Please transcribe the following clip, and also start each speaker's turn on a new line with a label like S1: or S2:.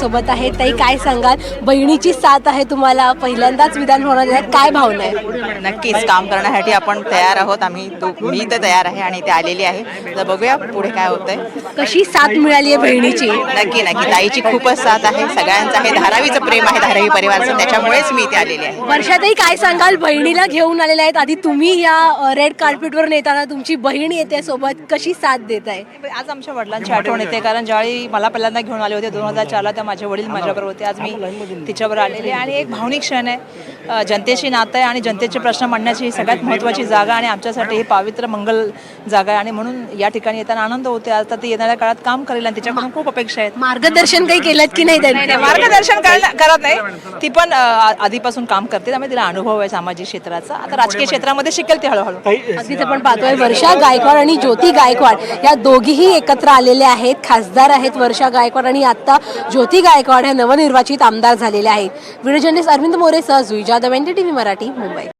S1: सोबत आहेत. ताई काय सांगाल? बहिणीची साथ आहे तुम्हाला. पहिल्यांदाच विधान होणार आहे काय भावना आहे?
S2: नक्कीच काम करण्यासाठी आपण तयार आहोत. आम्ही मी तर तयार आहे आणि ते आलेली आहे. तर बघूया पुढे काय होतंय.
S1: कशी साथ मिळाली आहे बहिणीची?
S2: नक्की नक्की. ताईची खूपच साथ आहे. सगळ्यांचं आहे. धारावीचं प्रेम आहे धारावी परिवारचं. त्याच्यामुळेच मी इथे आलेली आहे.
S1: वर्षाताई काय सांगाल? बहिणीला घेऊन आलेल्या आहेत. आधी तुम्ही या रेड कार्पेटवर नेताना तुमची बहीण येते सोबत. कशी साथ देत आहे
S3: आज आमच्या वडिलांची आठवण येते कारण ज्यावेळी मला पहिल्यांदा घेऊन आले होते दोन हजार चारला त्या माझे वडील माझ्याबरोबर होते. आज मी तिच्याबरोबर आलेले आणि एक भावनिक क्षण आहे. जनतेशी नातं आहे आणि जनतेचे प्रश्न मांडण्याची ही सगळ्यात महत्त्वाची जागा आणि आमच्यासाठी ही पावित्र मंगल जागा आहे. आणि म्हणून या ठिकाणी येताना आनंद होते आता ती येणाऱ्या काळात काम करेल आणि तिच्याकडून खूप अपेक्षा आहेत.
S1: मार्गदर्शन काही केलं की नाही त्यांनी?
S3: मार्गदर्शन करत नाही. ती पण आधीपासून काम करते. त्यामुळे तिला अनुभव आहे सामाजिक क्षेत्राचा. आता राजकीय क्षेत्रामध्ये शिकेल ती हळूहळू.
S1: अगदीच आपण पाहतोय वर्षा गायकवाड आणि ज्योती गायकवाड. या दोघीही एकत्र आलेल्या आहेत. खासदार आहेत वर्षा गायकवाड आणि आता ज्योती गायकवाड ह्या नवनिर्वाचित आमदार झालेल्या आहेत. व्हिडिओ जर्नलिस्ट अरविंद मोरे सह Jui Jadhav N T V Marathi Mumbai.